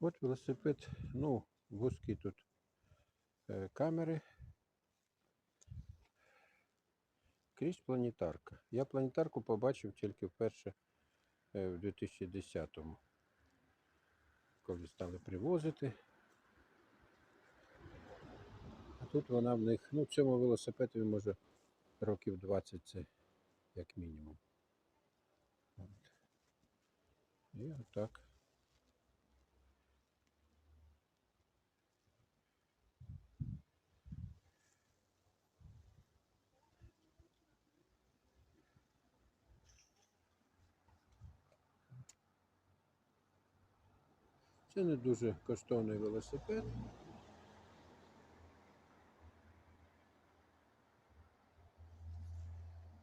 От велосипед, ну, вузькі тут е, камери. Крізь планетарка. Я планетарку побачив тільки вперше е, в 2010-му, коли стали привозити. А тут вона в них, ну, цьому велосипедові може років 20 це як мінімум. От. І отак. Це не дуже коштовний велосипед.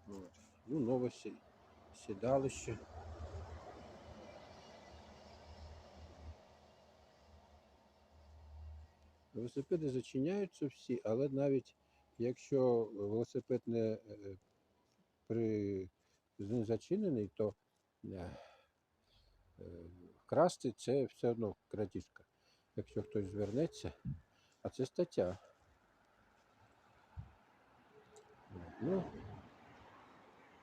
От. Ну, нове сідалище. Велосипеди зачиняються всі, але навіть якщо велосипед не е, при, не зачинений, то е, красти це все одно крадіжка. Якщо хтось звернеться, а це стаття. Ну,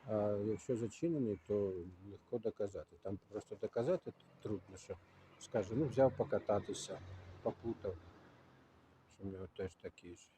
а якщо зачинений, то легко доказати. Там просто доказати трудно, що скаже, ну взяв покататися, попутав, що в нього теж такий ж.